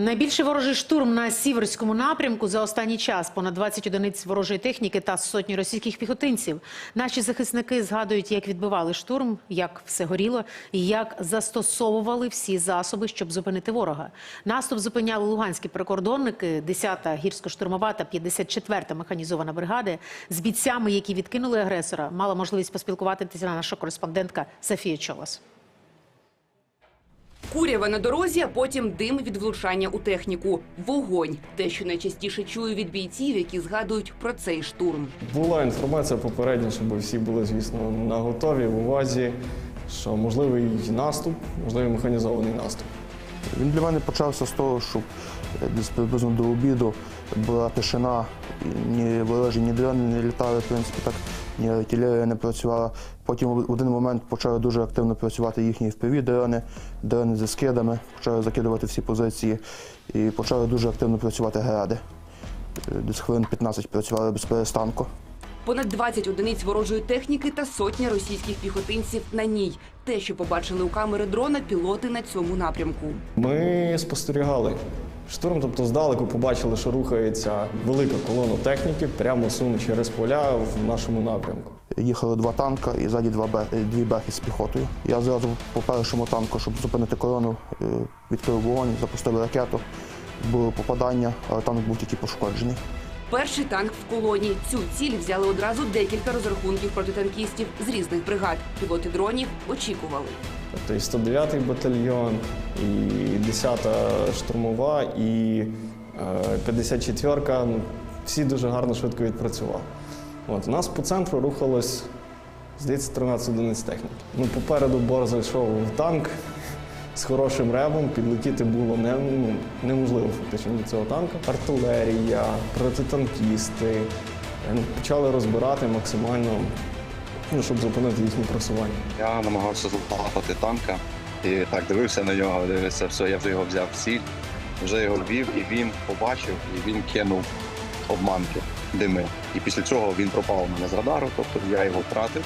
Найбільший ворожий штурм на сіверському напрямку за останній час. Понад 20 одиниць ворожої техніки та сотні російських піхотинців. Наші захисники згадують, як відбивали штурм, як все горіло і як застосовували всі засоби, щоб зупинити ворога. Наступ зупиняли луганські прикордонники, 10-та гірсько-штурмова та 54-та механізована бригади. З бійцями, які відкинули агресора, мала можливість поспілкуватися наша кореспондентка Софія Чолас. Курява на дорозі, а потім дим від влучання у техніку. Вогонь те, що найчастіше чую від бійців, які згадують про цей штурм. Була інформація попередня, щоб всі були, звісно, на готові в увазі, що можливий наступ, можливий механізований наступ. Він для мене почався з того, що е, десь приблизно до обіду була тишина, ні ворожі, ні дрони не літали, в принципі, так, ні артилерія не працювала. Потім в один момент почали дуже активно працювати їхні впіві дрони, дрони зі скидами, почали закидувати всі позиції і почали дуже активно працювати гради. Е, Десь хвилин 15 працювали без перестанку. Понад 20 одиниць ворожої техніки та сотня російських піхотинців на ній. Те, що побачили у камери дрона, пілоти на цьому напрямку. Ми спостерігали штурм, тобто здалеку побачили, що рухається велика колона техніки прямо суне через поля в нашому напрямку. Їхали два танка і ззаді два бе- е, дві бехи з піхотою. Я зразу по першому танку, щоб зупинити корону, е, відкрив вогонь, запустили ракету. Було попадання, але танк був тільки пошкоджений. Перший танк в колоні. Цю ціль взяли одразу декілька розрахунків протитанкістів з різних бригад. Пілоти дронів очікували. Тобто і 109-й батальйон, і 10-та штурмова, і е, 54-ка. Ну, всі дуже гарно швидко відпрацювали. От, у нас по центру рухалось, здається, 13 одиниць техніки. Ну, попереду бор зайшов в танк з хорошим ребом, підлетіти було не, ну, неможливо фактично до цього танка. Артилерія, протитанкісти. Е, Ну, почали розбирати максимально, ну, щоб зупинити їхнє просування. Я намагався злопати танка і так дивився на нього, дивився, все, я вже його взяв в ціль, вже його ввів, і він побачив, і він кинув обманки, дими. І після цього він пропав у мене з радару, тобто я його втратив.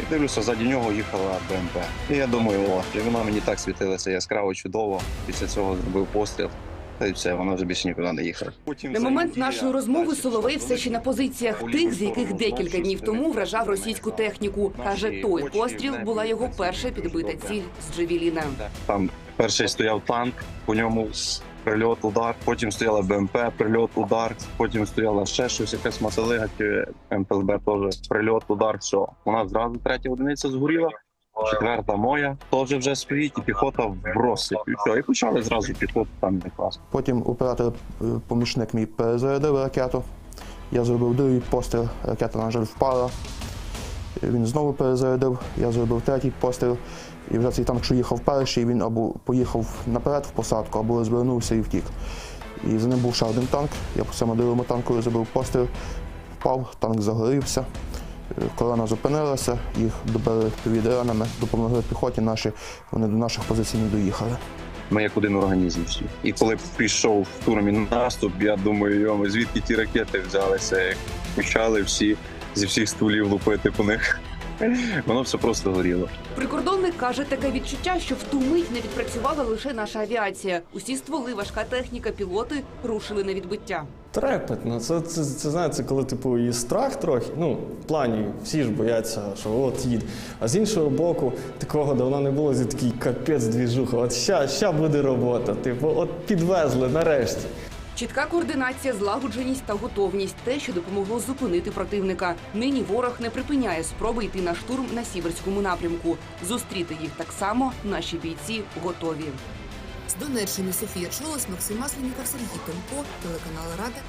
І дивлюся, ззаді нього їхала БМП. І я думаю, о, і вона мені так світилася яскраво, чудово. Після цього зробив постріл. Та й все, вона вже більше нікуди не їхала. На момент нашої розмови Соловей все ще на позиціях тих, з яких декілька днів тому вражав російську техніку. Каже, той постріл була його перша підбита ціль з Джевеліна. Там перший стояв танк, по ньому прильот, удар, потім стояла БМП, прильот, удар, потім стояла ще щось, якась масалига, чи МПЛБ теж прильот, удар, все. Нас зразу третя одиниця згоріла, четверта моя теж вже стоїть, і піхота в. І все, і почали зразу піхоту там якраз. Потім оператор, е, мій перезарядив ракету. Я зробив другий постріл, ракета, на жаль, впала. Він знову перезарядив, я зробив третій постріл. І вже цей танк, що їхав перший, він або поїхав наперед в посадку, або розвернувся і втік. І за ним був ще один танк. Я по цьому другому танку зробив постріл, впав, танк загорівся. Е, Колона зупинилася, їх добили відранами, допомогли піхоті наші, вони до наших позицій не доїхали. Ми як один організм всі. І коли пішов в штурм наступ, я думаю, йоми, звідки ті ракети взялися, як почали всі зі всіх стволів лупити по них. Воно все просто горіло. Прикордонник каже, таке відчуття, що в ту мить не відпрацювала лише наша авіація. Усі стволи, важка техніка, пілоти рушили на відбиття. Трепетно. Це, це, це, знаєте, коли типу і страх трохи. Ну, в плані всі ж бояться, що от їд. А з іншого боку, такого давно не було, зі такий капець двіжуха. От ща, ща буде робота. Типу, от підвезли нарешті. Чітка координація, злагодженість та готовність те, що допомогло зупинити противника. Нині ворог не припиняє спроби йти на штурм на сіверському напрямку. Зустріти їх так само наші бійці готові. З Донеччини Софія Чолос, Максим Масленіков, Сергій Томко, телеканал Рада,